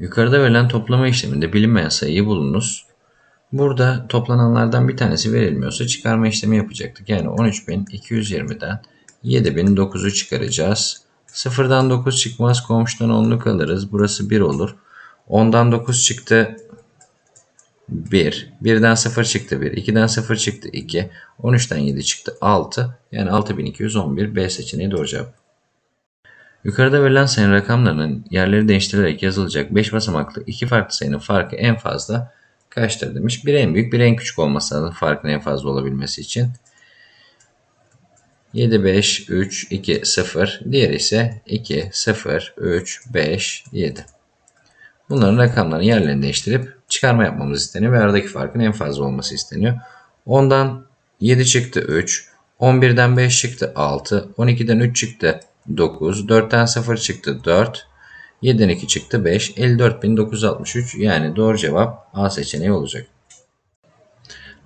Yukarıda verilen toplama işleminde bilinmeyen sayıyı bulunuz. Burada toplananlardan bir tanesi verilmiyorsa çıkarma işlemi yapacaktık. Yani 13.220'den 7.009'u çıkaracağız. Sıfırdan 9 çıkmaz komşudan 10'luk alırız. Burası 1 olur. 10'dan 9 çıktı 1. 1'den 0 çıktı 1. 2'den 0 çıktı 2. 13'ten 7 çıktı 6. Yani 6211 B seçeneği doğru cevap. Yukarıda verilen sayı rakamlarının yerleri değiştirilerek yazılacak 5 basamaklı iki farklı sayının farkı en fazla kaçtır demiş. Bir en büyük bir en küçük olması lazım farkın en fazla olabilmesi için. 7, 5, 3, 2, 0. Diğeri ise 2, 0, 3, 5, 7. Bunların rakamlarını yerlerini değiştirip çıkarma yapmamız isteniyor ve aradaki farkın en fazla olması isteniyor. 10'dan 7 çıktı 3, 11'den 5 çıktı 6, 12'den 3 çıktı 9, 4'ten 0 çıktı 4, 7'den 2 çıktı 5, 54.963 yani doğru cevap A seçeneği olacak.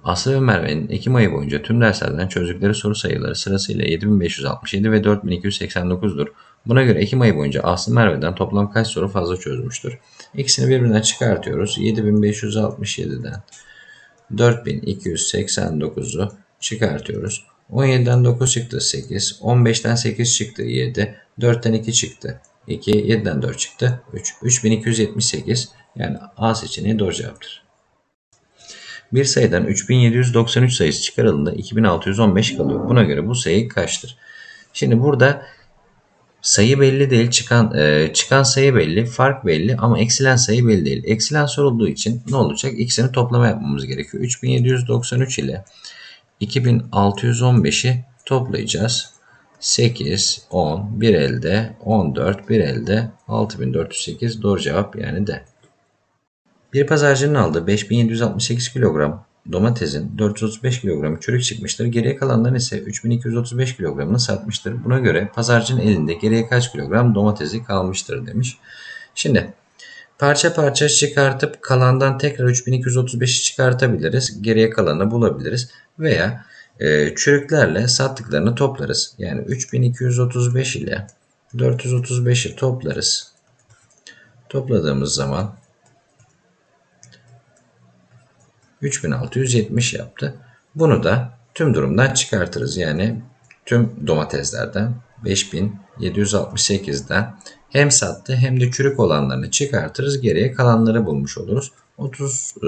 Aslı ve Merve'nin Ekim ayı boyunca tüm derslerden çözdükleri soru sayıları sırasıyla 7567 ve 4289'dur. Buna göre Ekim ayı boyunca Aslı Merve'den toplam kaç soru fazla çözmüştür? İkisini birbirinden çıkartıyoruz. 7567'den 4289'u çıkartıyoruz. 17'den 9 çıktı 8, 15'ten 8 çıktı 7, 4'ten 2 çıktı 2, 7'den 4 çıktı 3. 3278 yani A seçeneği doğru cevaptır. Bir sayıdan 3793 sayısı çıkarıldığında 2615 kalıyor. Buna göre bu sayı kaçtır? Şimdi burada sayı belli değil, çıkan e, çıkan sayı belli, fark belli ama eksilen sayı belli değil. Eksilen sorulduğu için ne olacak? İkisini toplama yapmamız gerekiyor. 3793 ile 2615'i toplayacağız. 8, 10, bir elde, 14, bir elde, 6408 doğru cevap yani D. Bir pazarcının aldığı 5768 kilogram domatesin 435 kilogramı çürük çıkmıştır. Geriye kalanların ise 3235 kilogramını satmıştır. Buna göre pazarcının elinde geriye kaç kilogram domatesi kalmıştır demiş. Şimdi parça parça çıkartıp kalandan tekrar 3235'i çıkartabiliriz. Geriye kalanı bulabiliriz. Veya e, çürüklerle sattıklarını toplarız. Yani 3235 ile 435'i toplarız. Topladığımız zaman 3670 yaptı. Bunu da tüm durumdan çıkartırız. Yani tüm domateslerden 5768'den hem sattı hem de çürük olanlarını çıkartırız. Geriye kalanları bulmuş oluruz. 30 e,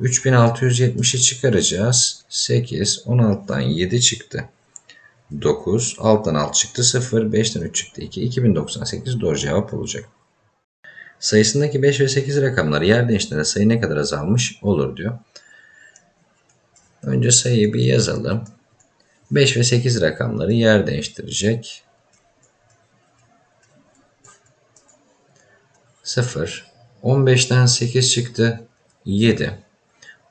3670'i çıkaracağız. 8, 16'dan 7 çıktı. 9, alttan 6 çıktı 0, 5'ten 3 çıktı 2, 2098 doğru cevap olacak. Sayısındaki 5 ve 8 rakamları yer değiştirdiğinde sayı ne kadar azalmış olur diyor. Önce sayıyı bir yazalım. 5 ve 8 rakamları yer değiştirecek. 0. 15'ten 8 çıktı. 7.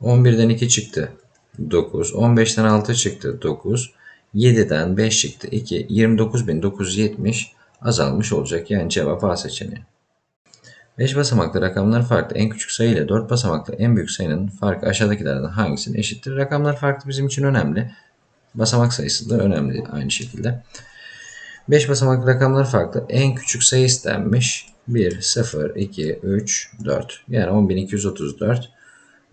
11'den 2 çıktı. 9. 15'ten 6 çıktı. 9. 7'den 5 çıktı. 2. 29.970 azalmış olacak. Yani cevap A seçeneği. 5 basamaklı rakamlar farklı. En küçük sayı ile 4 basamaklı en büyük sayının farkı aşağıdakilerden hangisinin eşittir? Rakamlar farklı bizim için önemli. Basamak sayısı da önemli aynı şekilde. 5 basamaklı rakamlar farklı. En küçük sayı istenmiş. 1, 0, 2, 3, 4. Yani 10.234.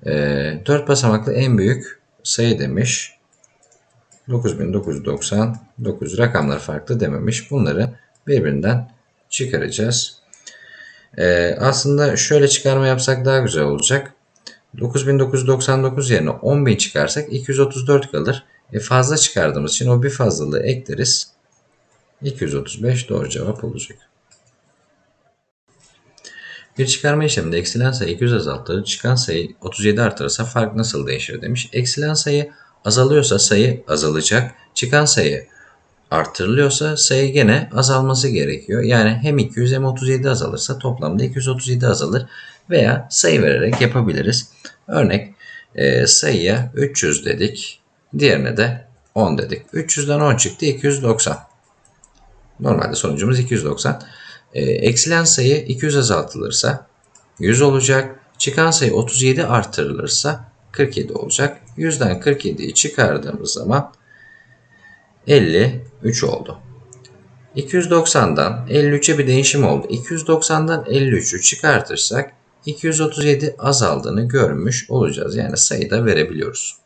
Ee, 4 basamaklı en büyük sayı demiş. 9999 rakamlar farklı dememiş. Bunları birbirinden çıkaracağız. Ee, aslında şöyle çıkarma yapsak daha güzel olacak. 9999 yerine 10.000 çıkarsak 234 kalır. E fazla çıkardığımız için o bir fazlalığı ekleriz. 235 doğru cevap olacak. Bir çıkarma işleminde eksilen sayı 200 azaltılır, çıkan sayı 37 artırırsa fark nasıl değişir demiş. Eksilen sayı azalıyorsa sayı azalacak, çıkan sayı artırılıyorsa sayı gene azalması gerekiyor. Yani hem 200 hem 37 azalırsa toplamda 237 azalır veya sayı vererek yapabiliriz. Örnek e, sayıya 300 dedik, diğerine de 10 dedik. 300'den 10 çıktı 290. Normalde sonucumuz 290. E, eksilen sayı 200 azaltılırsa 100 olacak. Çıkan sayı 37 artırılırsa 47 olacak. 100'den 47'yi çıkardığımız zaman 53 oldu. 290'dan 53'e bir değişim oldu. 290'dan 53'ü çıkartırsak 237 azaldığını görmüş olacağız. Yani sayıda verebiliyoruz.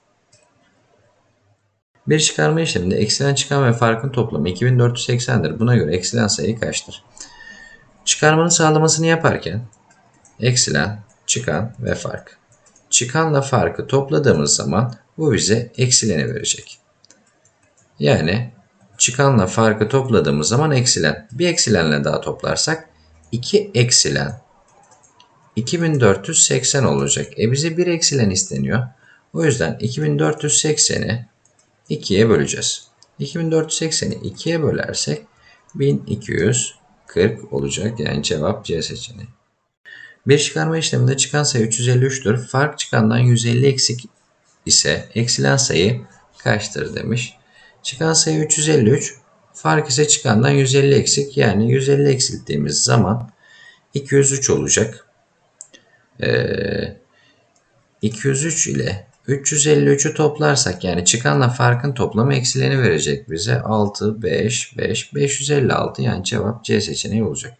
Bir çıkarma işleminde eksilen çıkan ve farkın toplamı 2480'dir. Buna göre eksilen sayı kaçtır? Çıkarmanın sağlamasını yaparken eksilen, çıkan ve fark. Çıkanla farkı topladığımız zaman bu bize eksileni verecek. Yani çıkanla farkı topladığımız zaman eksilen. Bir eksilenle daha toplarsak 2 eksilen 2480 olacak. E bize bir eksilen isteniyor. O yüzden 2480'i 2'ye böleceğiz. 2480'i 2'ye bölersek 1240 olacak. Yani cevap C seçeneği. Bir çıkarma işleminde çıkan sayı 353'tür. Fark çıkandan 150 eksik ise eksilen sayı kaçtır demiş. Çıkan sayı 353. Fark ise çıkandan 150 eksik. Yani 150 eksilttiğimiz zaman 203 olacak. Ee, 203 ile 353'ü toplarsak yani çıkanla farkın toplamı eksileni verecek bize. 6, 5, 5, 556 yani cevap C seçeneği olacak.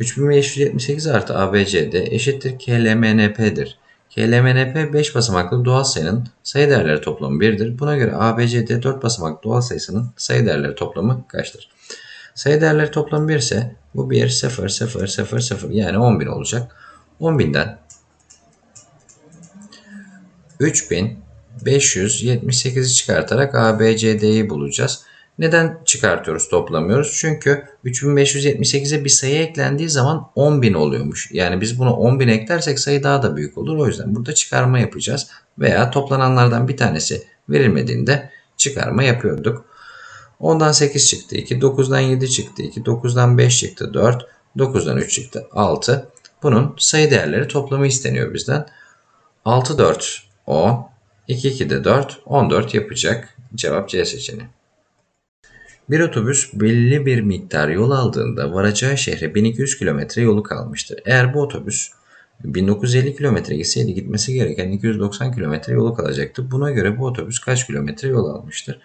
3578 artı ABCD eşittir KLMNP'dir. KLMNP 5 basamaklı doğal sayının sayı değerleri toplamı 1'dir. Buna göre ABCD 4 basamaklı doğal sayısının sayı değerleri toplamı kaçtır? Sayı değerleri toplamı 1 ise bu 1, 0, 0, 0, 0 yani 10.000 olacak. 10.000'den 3578'i çıkartarak ABCD'yi bulacağız. Neden çıkartıyoruz toplamıyoruz? Çünkü 3578'e bir sayı eklendiği zaman 10.000 oluyormuş. Yani biz bunu 10.000 eklersek sayı daha da büyük olur. O yüzden burada çıkarma yapacağız. Veya toplananlardan bir tanesi verilmediğinde çıkarma yapıyorduk. 10'dan 8 çıktı 2, 9'dan 7 çıktı 2, 9'dan 5 çıktı 4, 9'dan 3 çıktı 6. Bunun sayı değerleri toplamı isteniyor bizden. 6, 4, 10, 2, 2 de 4, 14 yapacak. Cevap C seçeneği. Bir otobüs belli bir miktar yol aldığında varacağı şehre 1200 kilometre yolu kalmıştır. Eğer bu otobüs 1950 kilometre gitseydi gitmesi gereken 290 kilometre yolu kalacaktı. Buna göre bu otobüs kaç kilometre yol almıştır?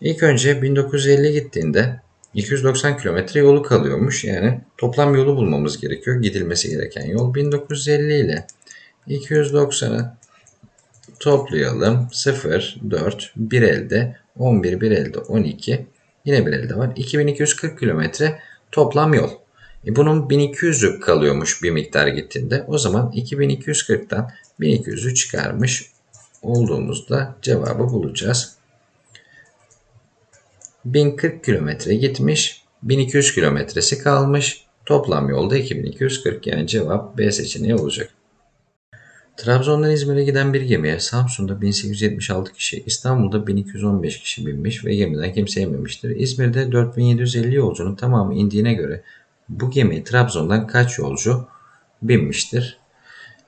İlk önce 1950 gittiğinde 290 kilometre yolu kalıyormuş. Yani toplam yolu bulmamız gerekiyor. Gidilmesi gereken yol 1950 ile 290'ı toplayalım. 0, 4, 1 elde, 11, 1 elde, 12. Yine bir elde var. 2240 kilometre toplam yol. E bunun 1200'ü kalıyormuş bir miktar gittiğinde. O zaman 2240'tan 1200'ü çıkarmış olduğumuzda cevabı bulacağız. 1040 kilometre gitmiş. 1200 kilometresi kalmış. Toplam yolda 2240 yani cevap B seçeneği olacak. Trabzon'dan İzmir'e giden bir gemiye Samsun'da 1876 kişi, İstanbul'da 1215 kişi binmiş ve gemiden kimse inmemiştir. İzmir'de 4750 yolcunun tamamı indiğine göre bu gemi Trabzon'dan kaç yolcu binmiştir?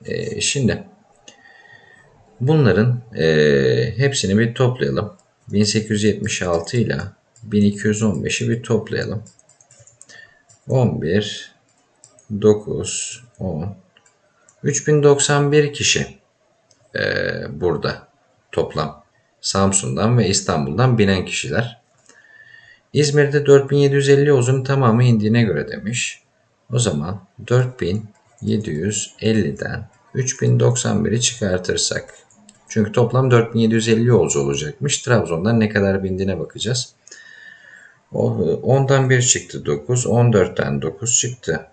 Ee, şimdi bunların e, hepsini bir toplayalım. 1876 ile 1215'i bir toplayalım. 11, 9, 10, 3091 kişi e, burada toplam Samsun'dan ve İstanbul'dan binen kişiler. İzmir'de 4750 yolcunun tamamı indiğine göre demiş. O zaman 4750'den 3091'i çıkartırsak çünkü toplam 4750 yolcu olacakmış. Trabzon'dan ne kadar bindiğine bakacağız. 10'dan 1 çıktı 9, 14'ten 9 çıktı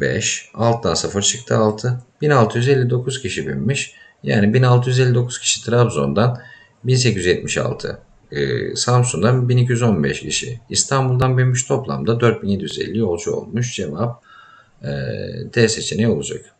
5. Alttan 0 çıktı 6. 1659 kişi binmiş. Yani 1659 kişi Trabzon'dan 1876 e, Samsun'dan 1215 kişi. İstanbul'dan binmiş toplamda 4750 yolcu olmuş. Cevap e, D seçeneği olacak.